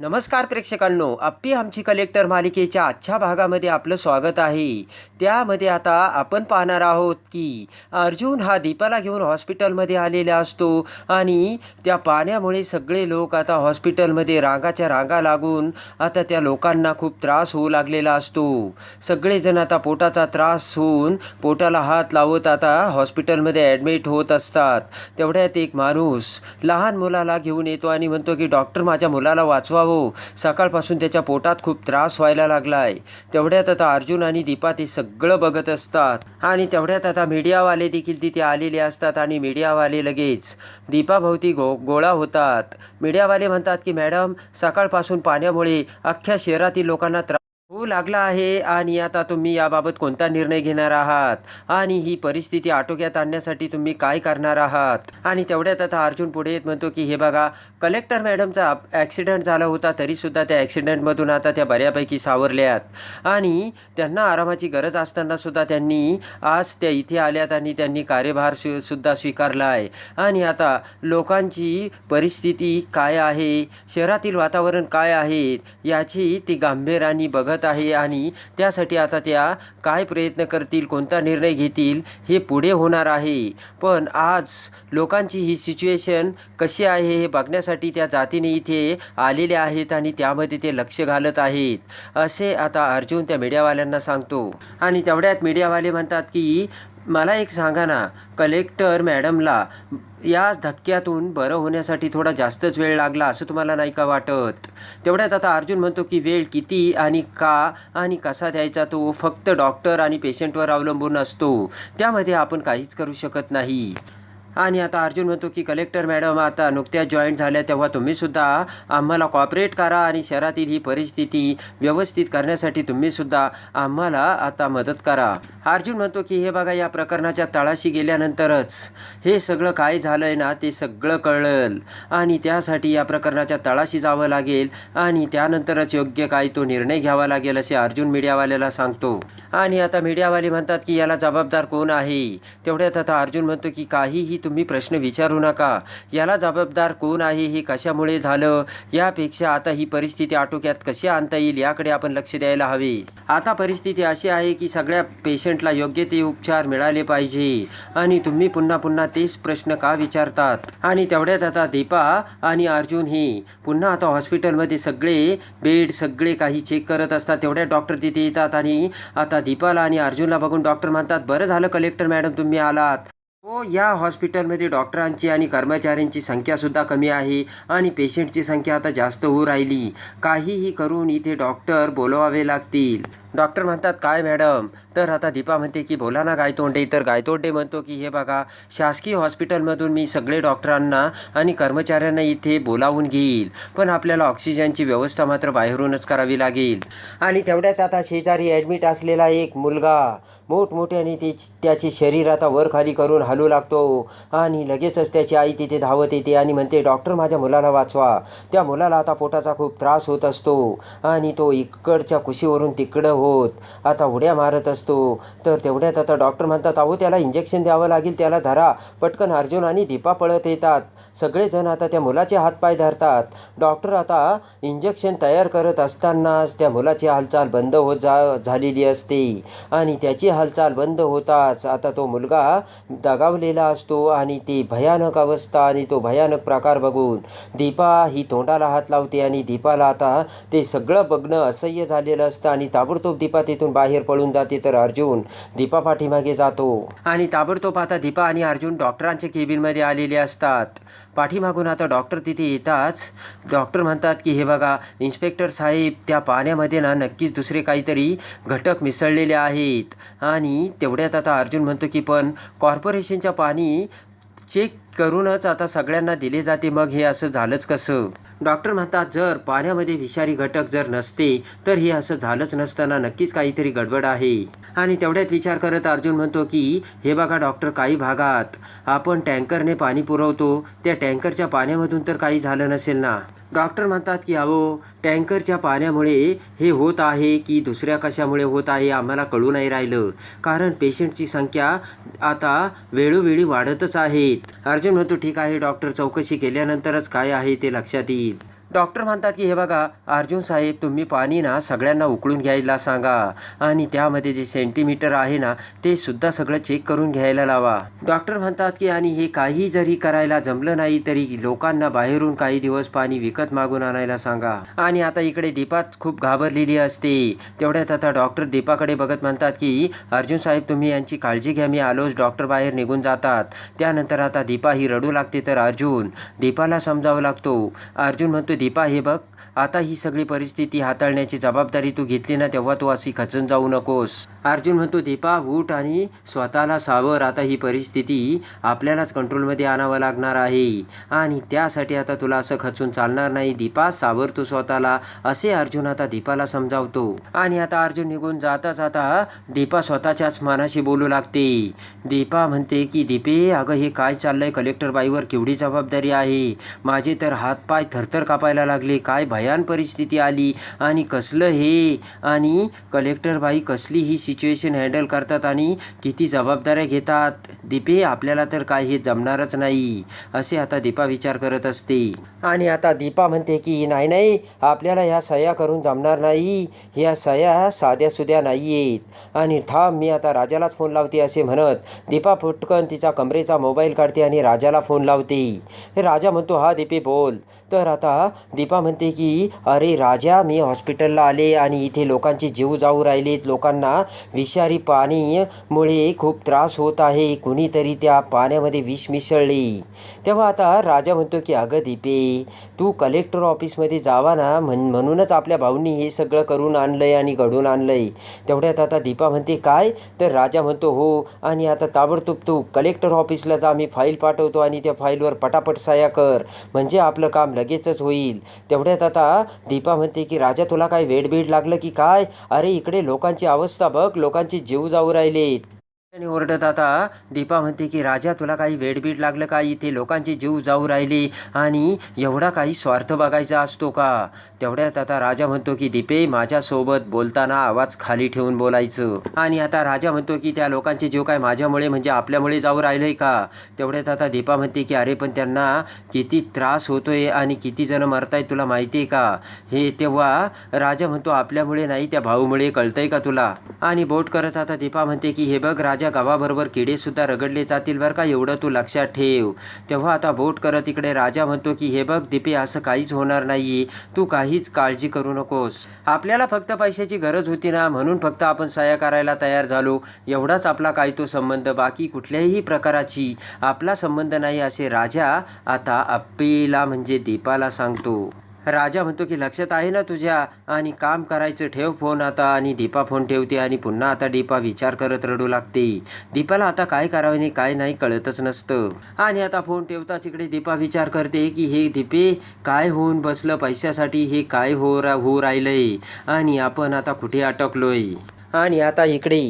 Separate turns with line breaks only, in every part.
नमस्कार प्रेक्षकांनो आप्पी आमची कलेक्टर मालिकेच्या आजच्या भागामध्ये आपलं स्वागत आहे. त्यामध्ये आता आपण पाहणार आहोत की अर्जुन हा दीपाला घेऊन हॉस्पिटलमध्ये आलेला असतो आणि त्या पाण्यामुळे सगळे लोक आता हॉस्पिटलमध्ये रांगाच्या रांगा लागून आता त्या लोकांना खूप त्रास होऊ लागलेला असतो. सगळेजण आता पोटाचा त्रास होऊन पोटाला हात लावत आता हॉस्पिटलमध्ये ॲडमिट होत असतात. तेवढ्यात एक माणूस लहान मुलाला घेऊन येतो आणि म्हणतो की डॉक्टर माझ्या मुलाला वाचवावं. हो. सकाळपासून त्याच्या पोटात खूप त्रास व्हायला लागलाय. तेवढ्यात आता अर्जुन आणि दीपा ते सगळं बघत असतात. आणि तेवढ्यात आता मीडियावाले देखील तिथे आलेले असतात आणि मीडियावाले लगेच. दीपाभोवती गो गोळा होतात. मीडियावाले म्हणतात की मॅडम सकाळपासून पाण्यामुळे अख्ख्या शहरातील लोकांना त्रास होऊ लागला आहे आणि आता तुम्ही याबाबत कोणता निर्णय घेणार आहात? आणि ही परिस्थिती आटोक्यात आणण्यासाठी तुम्ही काय करणार आहात? आणि तेवढ्यात आता अर्जुन पुढे येत म्हणतो की हे बघा कलेक्टर मॅडमचा ॲक्सिडेंट झाला होता तरीसुद्धा त्या ॲक्सिडेंटमधून आता त्या बऱ्यापैकी सावरल्यात. आणि त्यांना आरामाची गरज असतानासुद्धा त्यांनी आज त्या इथे आल्यात आणि त्यांनी कार्यभार सु सुद्धा स्वीकारला आहे आणि आता लोकांची परिस्थिती काय आहे? शहरातील वातावरण काय आहे? याची ती गांभीर्याने बघत आहे आणि त्यासाठी आता त्या काय प्रयत्न करतील कोणता निर्णय घेतील हे पुढे होणार आहे. पण आज लोकांची ही सिच्युएशन कशी आहे हे बघण्यासाठी त्या जातीने इथे आलेले आहेत आणि त्यामध्ये ते लक्ष घालत आहेत. असे आता अर्जुन त्या मीडियावाल्यांना सांगतो. आणि तेवढ्यात मीडियावाले म्हणतात की मला एक सांगा ना कलेक्टर मॅडमला या धक्क्यातून बरं होण्यासाठी थोडा जास्तच वेळ लागला असं तुम्हाला नाही का वाटत? तेवढ्यात आता अर्जुन म्हणतो की वेळ किती आणि का आणि कसा द्यायचा तो फक्त डॉक्टर आणि पेशंटवर अवलंबून असतो. त्यामध्ये आपण काहीच करू शकत नाही. आणि आता अर्जुन म्हणतो की कलेक्टर मॅडम आता नुकत्याच जॉईन झाल्या तेव्हा तुम्हीसुद्धा आम्हाला कॉपरेट करा आणि शहरातील ही परिस्थिती व्यवस्थित करण्यासाठी तुम्हीसुद्धा आम्हाला आता मदत करा. अर्जुन म्हणतो की हे बघा या प्रकरणाच्या तळाशी गेल्यानंतरच हे सगळं काय झालं आहे ना ते सगळं कळलं. आणि त्यासाठी या प्रकरणाच्या तळाशी जावं लागेल आणि त्यानंतरच योग्य काय तो निर्णय घ्यावा लागेल असे अर्जुन मीडियावाल्याला सांगतो. आणि आता मीडियावाले म्हणतात की याला जबाबदार कोण आहे? तेवढ्यात आता अर्जुन म्हणतो की काहीही तुम्ही प्रश्न विचारू नका. याला जबाबदार कोण आहे? हे कशामुळे झालं? यापेक्षा आता ही परिस्थिती आटोक्यात कशी आणता येईल? याकडे आपण लक्ष द्यायला हवे. आता परिस्थिती अशी आहे की सगळ्या पेशंटला योग्य ते उपचार मिळाले पाहिजे. आणि तुम्ही पुन्हा पुन्हा तेच प्रश्न का विचारतात? आणि तेवढ्यात आता दीपा आणि अर्जुन हे पुन्हा आता हॉस्पिटलमध्ये सगळे बेड सगळे काही चेक करत असतात. तेवढ्या डॉक्टर तिथे येतात आणि आता दीपाला आणि अर्जुनला बघून डॉक्टर म्हणतात बरं झालं कलेक्टर मॅडम तुम्ही आलात. हो या हॉस्पिटलमध्ये डॉक्टरांची आणि कर्मचाऱ्यांची संख्यासुद्धा कमी आहे आणि पेशंटची संख्या आता जास्त होऊ राहिली. काहीही करून इथे डॉक्टर बोलवावे लागतील. डॉक्टर म्हणतात काय मॅडम? तर आता दीपा म्हणते की बोला ना गायतोंडे. तर गायतोंडे म्हणतो की हे बघा शासकीय हॉस्पिटलमधून मी सगळे डॉक्टरांना आणि कर्मचाऱ्यांना इथे बोलावून घेईल. पण आपल्याला ऑक्सिजनची व्यवस्था मात्र बाहेरूनच करावी लागेल. आणि तेवढ्यात आता शेजारी ॲडमिट असलेला एक मुलगा मोठमोठ्याने ते त्याचे शरीर आता वर खाली करून हलू लागतो आणि लगेचच त्याची आई तिथे धावत येते आणि म्हणते डॉक्टर माझ्या मुलाला वाचवा. त्या मुलाला आता पोटाचा खूप त्रास होत असतो आणि तो इकडच्या कुशीवरून तिकडं होत. आता उड्या मारत असतो. तर तेवढ्यात आता डॉक्टर म्हणतात अहो त्याला इंजेक्शन द्यावं लागेल त्याला धरा. पटकन अर्जुन आणि दीपा पळत येतात. सगळेजण आता त्या मुलाचे हातपाय धरतात. डॉक्टर आता इंजेक्शन तयार करत असतानाच त्या मुलाची हालचाल बंद होत जा झालेली असते. आणि त्याची हालचाल बंद होताच आता तो मुलगा दगावलेला असतो आणि ती भयानक अवस्था आणि तो भयानक प्रकार बघून दीपा ही तोंडाला हात लावते आणि दीपाला आता ते सगळं बघणं असह्य झालेलं असतं आणि ताबडतोब दीपा तिथून बाहेर पळून जाते तर अर्जुन दीपा पाठीमागे जातो. आणि ताबडतोब आता दीपा आणि अर्जुन डॉक्टरांच्या केबिनमध्ये आलेले असतात. पाठीमागून आता डॉक्टर तिथे येताच डॉक्टर म्हणतात की हे बघा इन्स्पेक्टर साहेब त्या पाण्यामध्ये ना नक्कीच दुसरे काहीतरी घटक मिसळलेले आहेत. आणि तेवढ्यात आता अर्जुन म्हणतो की पण कॉर्पोरेशनच्या पाणी चेक करूनच आता सगळ्यांना दिले जाते. मग हे असं झालंच कसं? डॉक्टर म्हणतात जर पाण्यामध्ये विषारी घटक जर नसते तर हे असं झालंच नसताना नक्कीच काहीतरी गडबड आहे. आणि तेवढ्यात विचार करत अर्जुन म्हणतो की हे बघा डॉक्टर काही भागात आपण टँकरने पाणी पुरवतो. त्या टँकरच्या पाण्यामधून तर काही झालं नसेल ना? डॉक्टर म्हणतात की अहो टँकरच्या पाण्यामुळे हे होत आहे की दुसऱ्या कशामुळे होत आहे आम्हाला कळू नाही राहिलं. कारण पेशंटची संख्या आता वेळोवेळी वाढतच आहेत अर्जुन म्हणतो ठीक आहे डॉक्टर चौकशी केल्यानंतरच काय आहे ते लक्षात येईल. डॉक्टर म्हणतात की हे बघा अर्जुन साहेब तुम्ही पाणी ना सगळ्यांना उकळून घ्यायला सांगा आणि त्यामध्ये जे सेंटीमीटर आहे ना ते सुद्धा सगळं चेक करून घ्यायला लावा. डॉक्टर म्हणतात की आणि हे काही जरी करायला जमलं नाही तरी लोकांना बाहेरून काही दिवस पाणी विकत मागून आणायला सांगा. आणि आता इकडे दीपात खूप घाबरलेली असते. तेवढ्यात आता डॉक्टर दीपाकडे बघत म्हणतात की अर्जुन साहेब तुम्ही यांची काळजी घ्या मी आलोच डॉक्टर बाहेर निघून जातात. त्यानंतर आता दीपा ही रडू लागते तर अर्जुन दीपाला समजावं लागतो. अर्जुन म्हणतो दीपा हे बघ आता ही सगळी परिस्थिती हाताळण्याची जबाबदारी तू घेतली ना तेव्हा तू अशी खचून जाऊ नकोस. अर्जुन म्हणतो दीपा उठ आणि स्वतःला सावर. आता ही परिस्थिती आपल्यालाच कंट्रोलमध्ये आणावं लागणार आहे. आणि त्यासाठी आता तुला असं खचून चालणार नाही. दीपा सावर तू स्वतःला. असे अर्जुन आता दीपाला समजावतो. आणि आता अर्जुन निघून जाताच आता दीपा स्वतःच्याच मनाशी बोलू लागते. दीपा म्हणते की दीपे अगं हे काय चाललंय? कलेक्टर बाईवर केवढी जबाबदारी आहे? माझे तर हातपाय थरथर व्हायला लागले. काय भयान परिस्थिती आली? आणि कसलं हे? आणि कलेक्टर बाई कसली ही सिच्युएशन हँडल करतात आणि किती जबाबदाऱ्या घेतात? दीपे आपल्याला तर काय हे जमणारच नाही. असे आता दीपा विचार करत असते. आणि आता दीपा म्हणते की नाही नाही आपल्याला ह्या सह्या करून जमणार नाही. ह्या सह्या साध्या सुद्या नाही आहेत आणि थांब मी आता राजालाच फोन लावते असे म्हणत दीपा फुटकन तिचा कमरेचा मोबाईल काढते आणि राजाला फोन लावते. राजा म्हणतो हा दीपे बोल. तर आता दीपा म्हणते की अरे राजा मी हॉस्पिटलला आले आणि इथे लोकांचे जीव जाऊ राहिलेत लोकांना विषारी पाणीमुळे खूप त्रास होत आहे. कुणीतरी त्या पाण्यामध्ये विष मिसळले. तेव्हा आता राजा म्हणतो की अगं दीपे तू कलेक्टर ऑफिसमध्ये जावा ना. म्हण म्हणूनच आपल्या भाऊंनी हे सगळं करून आणलंय आणि घडून आणलंय. तेवढ्यात आता दीपा म्हणते काय? तर राजा म्हणतो हो आणि आता ताबडतोब तू कलेक्टर ऑफिसला जा. मी फाईल पाठवतो आणि त्या फाईलवर पटापट साया कर. म्हणजे आपलं काम लगेचच होईल. तेवढ्यात आता दीपा म्हणते की राजा तुला काय वेडबीड लागलं की काय? अरे इकडे लोकांची अवस्था बघ. लोकांचे जीव जाऊ राहिलेत. आणि ओरडत आता दीपा म्हणते की राजा तुला काही वेडबीड लागलं का इथे लोकांचे जीव जाऊ राहिले आणि एवढा काही स्वार्थ बघायचा असतो का? तेवढ्यात आता राजा म्हणतो की दीपे माझ्यासोबत बोलताना आवाज खाली ठेवून बोलायचं. आणि आता राजा म्हणतो की त्या लोकांचे जीव काय माझ्यामुळे म्हणजे आपल्यामुळे जाऊ राहिलंय का? तेवढ्यात आता दीपा म्हणते की अरे पण त्यांना किती त्रास होतोय आणि किती जण मरतायत तुला माहिती आहे का? हे तेव्हा राजा म्हणतो आपल्यामुळे नाही त्या भाऊमुळे कळतंय का तुला? आणि बोट करत आता दीपा म्हणते की हे बघ राजा गावाबरोबर किडेसुद्धा रगडले जातील बरं का एवढं तू लक्षात ठेव. तेव्हा आता बोट करत इकडे राजा म्हणतो की हे बघ दीपे असं काहीच होणार नाही तू काहीच काळजी करू नकोस. आपल्याला फक्त पैशाची गरज होती ना म्हणून फक्त आपण सहाय्य करायला तयार झालो. एवढाच आपला काय तो संबंध बाकी कुठल्याही प्रकाराची. आपला संबंध नाही असे राजा आता अप्पीला म्हणजे दीपाला सांगतो. राजा म्हणतो की लक्षात आहे ना तुझ्या? आणि काम करायचं ठेव फोन आता. आणि दीपा फोन ठेवते आणि पुन्हा आता दीपा विचार करत रडू लागते. दीपाला आता काय करावे आणि काय नाही कळतच नसतं. आणि आता फोन ठेवताच इकडे दीपा विचार करते की हे दीपे काय होऊन बसलं? पैशासाठी हे काय हो रा होऊ राहिलंय? आणि आपण आता कुठे अटकलोय? आणि आता इकडे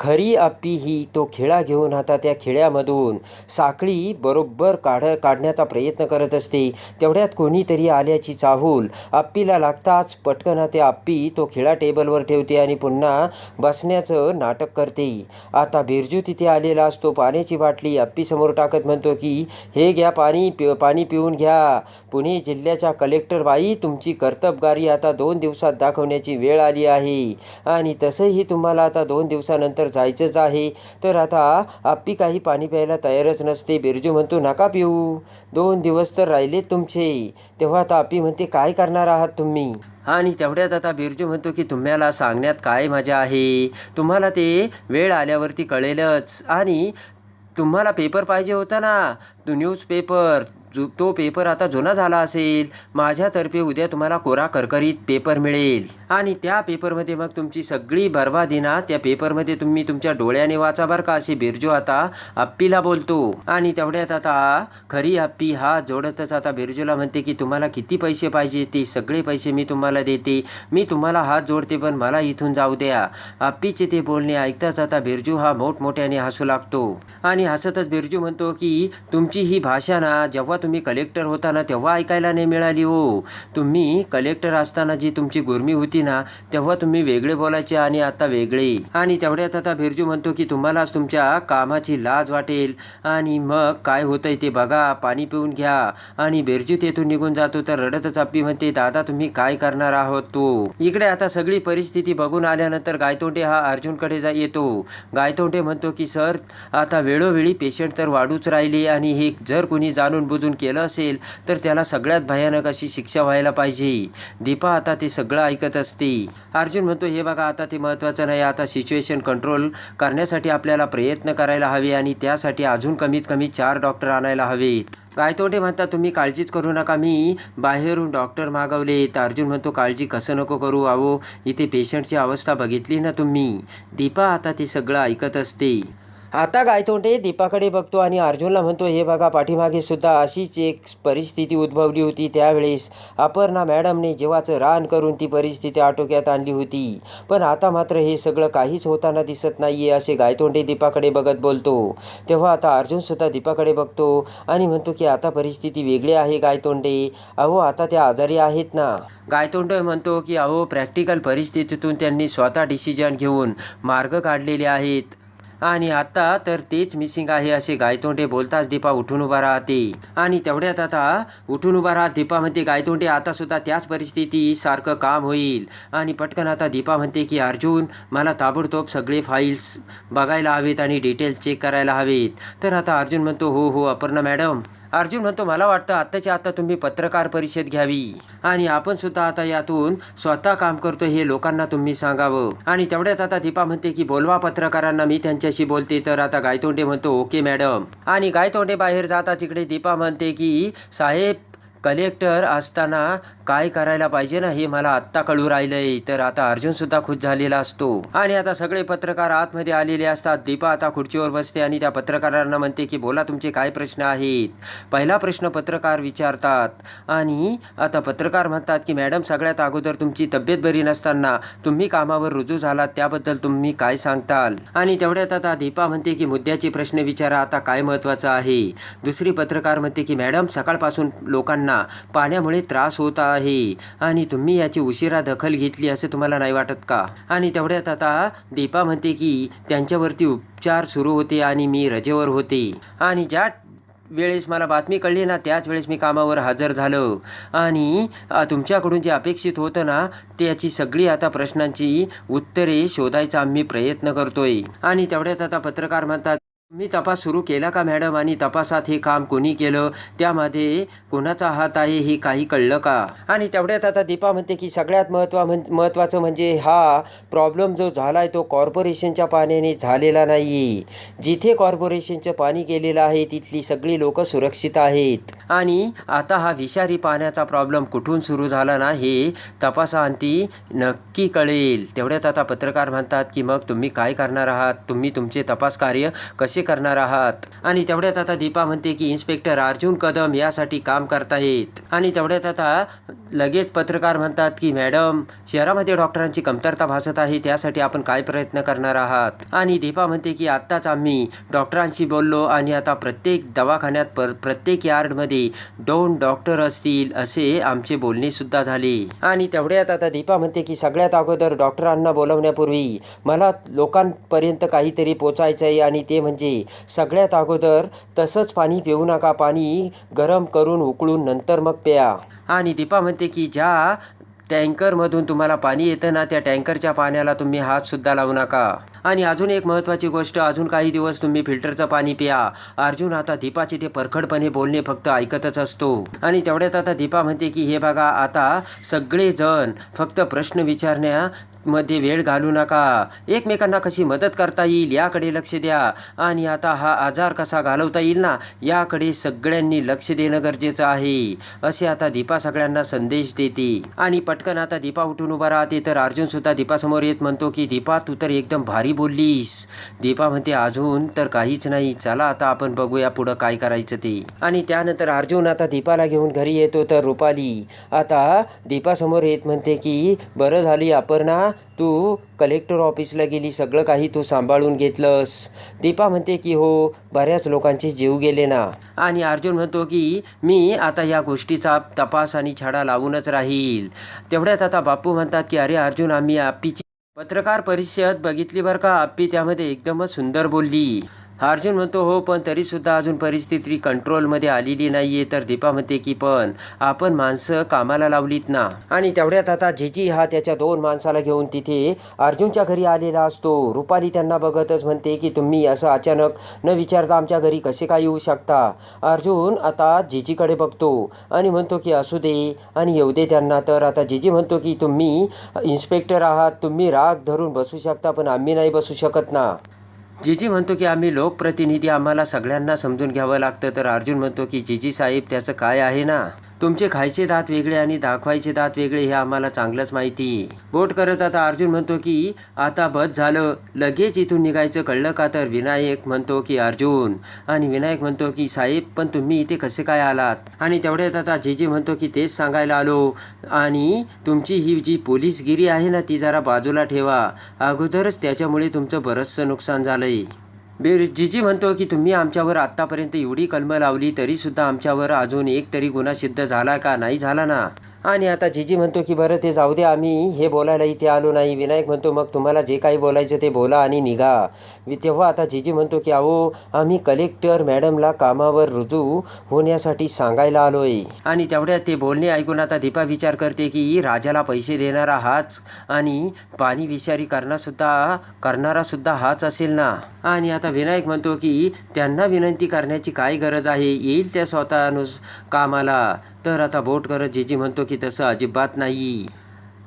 खरी अप्पी ही तो खिळा घेऊन आता त्या खिळ्यामधून साखळी बरोबर काढ काढण्याचा प्रयत्न करत असते. तेवढ्यात कोणीतरी आल्याची चाहूल. अप्पीला लागताच पटकन ते अप्पी तो खिळा टेबलवर ठेवते आणि पुन्हा बसण्याचं नाटक करते. आता बिरजू तिथे आलेला असतो. पाण्याची बाटली आप्पीसमोर टाकत म्हणतो की हे घ्या पाणी पि पाणी पिऊन घ्या. पुणे जिल्ह्याच्या कलेक्टर बाई तुमची कर्तबगारी आता दोन दिवसात दाखवण्याची वेळ आली आहे. आणि तसंही तुम्हाला आता दोन दिवसानंतर जायचंच आहे. तर आता आप्पी काही पाणी प्यायला तयारच नसते. बिरजू म्हणतो नका पिऊ. दोन दिवस तर राहिले तुमचे. तेव्हा आता आप्पी म्हणते काय करणार आहात तुम्ही? आणि तेवढ्यात आता बिरजू म्हणतो की तुम्हाला सांगण्यात काय मजा आहे? तुम्हाला ते वेळ आल्यावरती कळेलच. आणि तुम्हाला पेपर पाहिजे होता ना तो न्यूजपेपर. जो तो पेपर आता जुना झाला असेल माझ्यातर्फे उद्या तुम्हाला कोरा करकरीत पेपर मिळेल. आणि त्या पेपरमध्ये मग तुमची सगळी बर्बादी ना त्या पेपरमध्ये तुम्ही तुमच्या डोळ्याने वाचा बरं का असे बिरजू आता अप्पीला बोलतो. आणि तेवढ्यात आता खरी आप्पी हा जोडतच आता बिरजूला म्हणते की तुम्हाला किती पैसे पाहिजे? ते सगळे पैसे मी तुम्हाला देते. मी तुम्हाला हात जोडते पण मला इथून जाऊ द्या. अप्पीचे ते बोलणे ऐकताच आता बिरजू हा मोठमोठ्याने हसू लागतो. आणि हसतच बिरजू म्हणतो की तुमची ही भाषा ना जेव्हा तुम्ही कलेक्टर होता ना तेव्हा ऐकायला नाही मिळाली हो. तुम्ही कलेक्टर असताना जी तुमची गुरमी होती ना तेव्हा तुम्ही वेगळे बोलायचे आणि आता वेगळे. आणि तेवढ्यात आता बिरजू म्हणतो की तुम्हालाच तुमच्या कामाची लाज वाटेल. आणि मग काय होतंय ते बघा पाणी पिऊन घ्या. आणि बिरजू तेथून निघून जातो तर रडतच अप्पी म्हणते दादा तुम्ही काय करणार आहोत तो? इकडे आता सगळी परिस्थिती बघून आल्यानंतर गायतोंडे हा अर्जुनकडे जा येतो. गायतोंडे म्हणतो की सर आता वेळोवेळी पेशंट तर वाढूच राहिले आणि हे जर कोणी जाणून बुजून केलं असेल तर त्याला सगळ्यात भयानक अशी शिक्षा व्हायला पाहिजे. दीपा आता ते सगळं ऐकत असते. अर्जुन म्हणतो हे बघा आता ते महत्त्वाचं नाही आता सिच्युएशन कंट्रोल करण्यासाठी आपल्याला प्रयत्न करायला हवे आणि त्यासाठी अजून कमीत कमी चार डॉक्टर आणायला हवेत. गायतोंडे म्हणतात तुम्ही काळजीच करू नका मी बाहेरून डॉक्टर मागवले तर अर्जुन म्हणतो काळजी कसं नको करू आवो इथे पेशंटची अवस्था बघितली ना तुम्ही. दीपा आता ते सगळं ऐकत असते. आता गायतोंडे दीपाकडे बघतो आणि अर्जुनला म्हणतो हे बघा पाठीमागे सुद्धा अशीच एक परिस्थिती उद्भवली होती त्यावेळेस. अपर्णा मॅडमने जीवाचं रान करून ती परिस्थिती आटोक्यात आणली होती. पण आता मात्र हे सगळं काहीच होताना दिसत नाहीये असे गायतोंडे दीपाकडे बघत बोलतो. तेव्हा आता अर्जुन सुद्धा दीपाकडे बघतो आणि म्हणतो की आता परिस्थिती वेगळी आहे गायतोंडे. अहो आता त्या आजारी आहेत ना. गायतोंडे म्हणतो की अहो प्रॅक्टिकल परिस्थितीतून त्यांनी स्वतः डिसिजन घेऊन मार्ग काढलेले आहेत. आणि आता तर तेच मिसिंग आहे असे गायतोंडे बोलताच दीपा उठून उभा राहते. आणि तेवढ्यात आता उठून उभा राहत दीपा म्हणते गायतोंडे आता सुद्धा त्याच परिस्थिती सारखं काम होईल. आणि पटकन आता दीपा म्हणते की अर्जुन मला ताबडतोब सगळे फाईल्स बघायला हवेत आणि डिटेल्स चेक करायला हवेत. तर आता अर्जुन म्हणतो हो हो अपर्णा मॅडम अर्जुन म्हणतो मला वाटतं आत्ताच्या आता तुम्ही पत्रकार परिषद घ्यावी. आणि आपण सुद्धा आता यातून स्वतः काम करतो हे लोकांना तुम्ही सांगावं. आणि तेवढ्यात आता दीपा म्हणते की बोलवा पत्रकारांना मी त्यांच्याशी बोलते. तर आता गायतोंडे म्हणतो ओके मॅडम. आणि गायतोंडे बाहेर जाता तिकडे दीपा म्हणते की साहेब कलेक्टर असताना काय करायला पाहिजे ना हे मला आत्ता कळू राहिलंय. तर आता अर्जुनसुद्धा खुश झालेला असतो. आणि आता सगळे पत्रकार आतमध्ये आलेले असतात. दीपा आता खुर्चीवर बसते आणि त्या पत्रकारांना म्हणते की बोला तुमचे काय प्रश्न आहेत? पहिला प्रश्न पत्रकार विचारतात. आणि आता पत्रकार म्हणतात की मॅडम सगळ्यात अगोदर तुमची तब्येत बरी नसताना तुम्ही कामावर रुजू झालात. त्याबद्दल तुम्ही काय सांगताल? आणि तेवढ्यात आता दीपा म्हणते की मुद्द्याचे प्रश्न विचारा. आता काय महत्त्वाचं आहे? दुसरी पत्रकार म्हणते की मॅडम सकाळपासून लोकांना पाण्यामुळे त्रास होत आहे. आणि तुम्ही याची उशिरा दखल घेतली असं तुम्हाला नाही वाटत का? आणि तेवढ्यात आता दीपा म्हणते की त्यांच्यावरती उपचार सुरू होते आणि मी रजेवर होते. आणि ज्या वेळेस मला बातमी कळली ना त्याच वेळेस मी कामावर हजर झालो. आणि तुमच्याकडून जे अपेक्षित होतं ना त्याची सगळी आता प्रश्नांची उत्तरे शोधायचा आम्ही प्रयत्न करतोय. आणि तेवढ्यात आता पत्रकार म्हणतात मी तपास सुरू केला का मॅडम? आणि तपासात हे काम कोणी केलं? त्यामध्ये कोणाचा हात आहे हे काही कळलं का? आणि तेवढ्यात आता दीपा म्हणते की सगळ्यात महत्वा म्हण महत्त्वाचं म्हणजे हा प्रॉब्लेम जो झाला आहे तो कॉर्पोरेशनच्या पाण्याने झालेला नाही जिथे कॉर्पोरेशनचं पाणी गेलेलं आहे तिथली सगळी लोक सुरक्षित आहेत. आणि आता हा विषारी पाण्याचा प्रॉब्लेम कुठून सुरू झाला ना हे तपासाअंती नक्की कळेल. तेवढ्यात आता पत्रकार म्हणतात की मग तुम्ही काय करणार आहात? तुम्ही तुमचे तपास कार्य कसे करणार आहात. आणि तेवढ्यात आता दीपा म्हणते की इन्स्पेक्टर अर्जुन कदम यासाठी काम करतायत आणि तेवढ्यात आता लगेच पत्रकार म्हणतात की मॅडम शहरामध्ये डॉक्टरांची कमतरता भासत आहे त्यासाठी आपण काय प्रयत्न करणार आहात? आणि दीपा म्हणते की आत्ताच आम्ही डॉक्टरांशी बोललो आणि आता प्रत्येक दवाखान्यात पर प्रत्येक यार्डमध्ये दोन डॉक्टर असतील असे आमचे बोलणे सुद्धा झाले. आणि तेवढ्यात आता दीपा म्हणते की सगळ्यात अगोदर डॉक्टरांना बोलवण्यापूर्वी मला लोकांपर्यंत काहीतरी पोचायचं आहे आणि ते म्हणजे सगळ्यात अगोदर तसंच पाणी पिऊ नका. पाणी गरम करून उकळून नंतर मग प्या. आणि दीपा म्हणते की ज्या टँकरमधून तुम्हाला पाणी येतं ना त्या टँकरच्या पाण्याला तुम्ही हातसुद्धा लावू नका. आणि अजून एक महत्त्वाची गोष्ट अजून काही दिवस तुम्ही फिल्टरचं पाणी प्या. अर्जुन आता दीपाचे ते परखडपणे बोलणे फक्त ऐकतच असतो. आणि तेवढ्यात आता दीपा म्हणते की हे बघा आता सगळेजण फक्त प्रश्न विचारण्या मध्ये वेळ घालू नका. एकमेकांना कशी मदत करता येईल याकडे लक्ष द्या. आणि आता हा आजार कसा घालवता येईल ना याकडे सगळ्यांनी लक्ष देणं गरजेचं आहे. असे आता दीपा सगळ्यांना संदेश देते. आणि पटकन आता दीपा उठून उभा राहते. तर अर्जुन सुद्धा दीपासमोर येत म्हणतो की दीपा तू तर एकदम भारी बोललीस. दीपा म्हणते अजून तर काहीच नाही. चला आता आपण बघूया पुढं काय करायचं ते. आणि त्यानंतर अर्जुन आता दीपाला घेऊन घरी येतो तर रुपाली आता दीपासमोर येत म्हणते की बरं झाली अपर्णा. तू कलेक्टर ऑफिसला गेली सगळं काही तू सांभाळून घेतलंस. दीपा म्हणते की हो बऱ्याच लोकांचे जीव गेले ना. आणि अर्जुन म्हणतो की मी आता या गोष्टीचा तपास आणि छडा लावूनच राहील. तेवढ्यात आता बापू म्हणतात की अरे अर्जुन आम्ही आप्पीची पत्रकार परिषद बघितली बरं का? आप्पी त्यामध्ये एकदमच सुंदर बोलली. अर्जुन म्हणतो हो पण तरीसुद्धा अजून परिस्थिती कंट्रोलमध्ये आलेली नाही आहे तर दीपा म्हणते की पण आपण माणसं कामाला लावलीत ना. आणि तेवढ्यात आता झिजी हा त्याच्या दोन माणसाला घेऊन तिथे अर्जुनच्या घरी आलेला असतो. रुपाली त्यांना बघतच म्हणते की तुम्ही असं अचानक न विचारता आमच्या घरी कसे काय येऊ शकता? अर्जुन आता झिजीकडे बघतो आणि म्हणतो की असू दे आणि येऊ दे त्यांना. तर आता जीजी म्हणतो की तुम्ही इन्स्पेक्टर आहात तुम्ही राग धरून बसू शकता पण आम्ही नाही बसू शकत ना. जीजी म्हणतो की आम्ही लोकप्रतिनिधी आम्हाला सगळ्यांना समजून घ्यावं लागतं. तर अर्जुन म्हणतो की जीजी साहेब त्याचं काय आहे ना? तुमचे खायचे दात वेगळे आणि दाखवायचे दात वेगळे हे आम्हाला चांगलंच माहिती. बोट करत आता अर्जुन म्हणतो की आता बस झालं. लगेच इथून निघायचं कळलं का? तर विनायक म्हणतो की अर्जुन. आणि विनायक म्हणतो की साहेब पण तुम्ही इथे कसे काय आलात? आणि तेवढ्यात आता जीजी म्हणतो की तेच सांगायला आलो. आणि तुमची ही जी पोलीसगिरी आहे ना ती जरा बाजूला ठेवा. अगोदरच त्याच्यामुळे तुमचं बरंचसं नुकसान झालंय. बे जीजी म्हणतो की तुम्ही आमच्यावर आत्तापर्यंत एवढी कलमं लावली तरीसुद्धा आमच्यावर अजून एक तरी गुन्हा सिद्ध झाला का? नाही झाला ना. आणि आता जीजी म्हणतो की बरं ते जाऊ दे आम्ही हे बोलायला इथे आलो नाही. विनायक म्हणतो मग तुम्हाला जे काही बोलायचं ते बोला आणि निघा. तेव्हा आता जीजी म्हणतो की अहो आम्ही कलेक्टर मॅडमला कामावर रुजू होण्यासाठी सांगायला आलोय. आणि तेवढ्यात ते बोलणे ऐकून आता दीपा विचार करते की राजाला पैसे देणारा हाच आणि पाणी विषारी करणारसुद्धा करणारासुद्धा हाच असेल ना? आणि आता विनायक म्हणतो की त्यांना विनंती करण्याची काय गरज आहे? येईल त्या स्वतः नुस कामाला. तर आता बोट करत जीजी म्हणतो की तसं अजिबात नाही.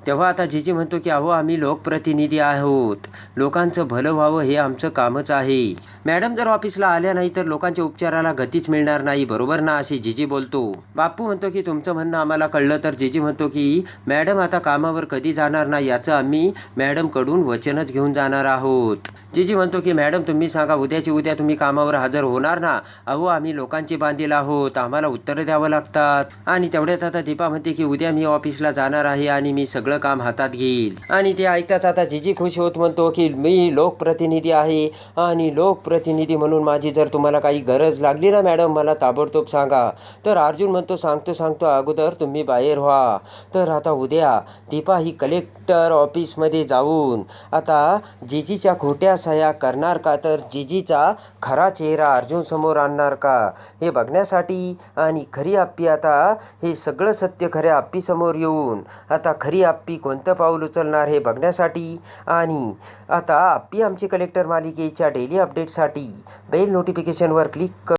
तेव्हा आता जीजी म्हणतो की अहो आम्ही लोकप्रतिनिधी आहोत. लोकांचं भलं व्हावं हे आमचं कामच आहे. मॅडम जर ऑफिसला आल्या नाही तर लोकांच्या उपचाराला गतीच मिळणार नाही बरोबर ना? असे जीजी बोलतो. बाप्पू म्हणतो की तुमचं म्हणणं आम्हाला कळलं. तर जीजी म्हणतो की मॅडम आता कामावर कधी जाणार नाही याचं आम्ही मॅडमकडून वचनच घेऊन जाणार आहोत. जीजी म्हणतो की मॅडम तुम्ही सांगा उद्याची उद्या तुम्ही कामावर हजर होणार ना? अहो आम्ही लोकांचे बांधील आहोत आम्हाला उत्तरं द्यावं लागतात. आणि तेवढ्यात आता दीपा म्हणते की उद्या मी ऑफिसला जाणार आहे आणि मी सगळं काम हातात घेईल. आणि ते ऐकताच आता जीजी खुश होत म्हणतो की मी लोकप्रतिनिधी आहे आणि लोकप्रतिनिधी म्हणून माझी जर तुम्हाला काही गरज लागली ना मॅडम मला ताबडतोब सांगा. तर अर्जुन म्हणतो सांगतो सांगतो अगोदर तुम्ही बाहेर व्हा. तर आता उद्या दीपा ही कलेक्टर ऑफिसमध्ये जाऊन आता जिजीच्या खोट्या सह्या करणार का? तर जीजीचा खरा चेहरा अर्जुन समोर आणणार का? हे बघण्यासाठी आणि खरी आप्पी आता हे सगळं सत्य खऱ्या आप्पीसमोर येऊन आता खरी आप्पी कोणतं पाऊल उचलणार हे बघण्यासाठी. आणि आता आप्पी आमची कलेक्टर मालिकेच्या डेली अपडेटसाठी बेल नोटिफिकेशनवर क्लिक कर